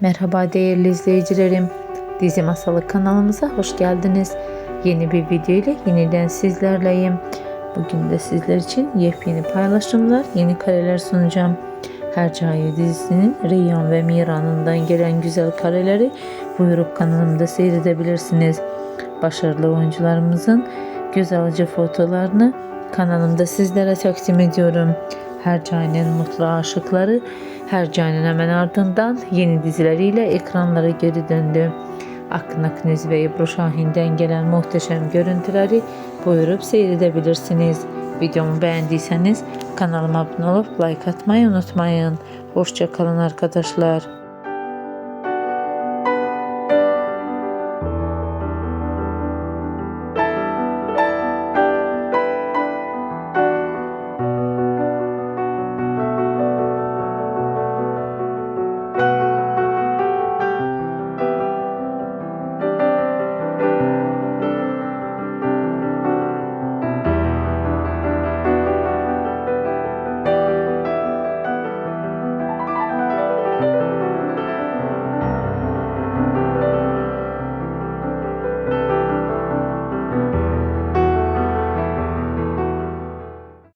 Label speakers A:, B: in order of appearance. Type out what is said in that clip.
A: Merhaba değerli izleyicilerim. Dizi Masalı kanalımıza hoş geldiniz. Yeni bir video ile yeniden sizlerleyim. Bugün de sizler için yepyeni paylaşımlar, yeni kareler sunacağım. Hercai dizisinin Reyhan ve Miran'ından gelen güzel kareleri buyurup kanalımda seyredebilirsiniz. Başarılı oyuncularımızın göz alıcı fotolarını kanalımda sizlere takdim ediyorum. Hercai'nin mutlu aşıkları Hercai'nin hemen ardından yeni dizileriyle ekranlara geri döndü. Akın Akınüz ve Ebru Şahin'den gelen muhteşem görüntüleri buyurup seyredebilirsiniz. Videomu beğendiyseniz kanalıma abone olup like atmayı unutmayın. Hoşçakalın arkadaşlar.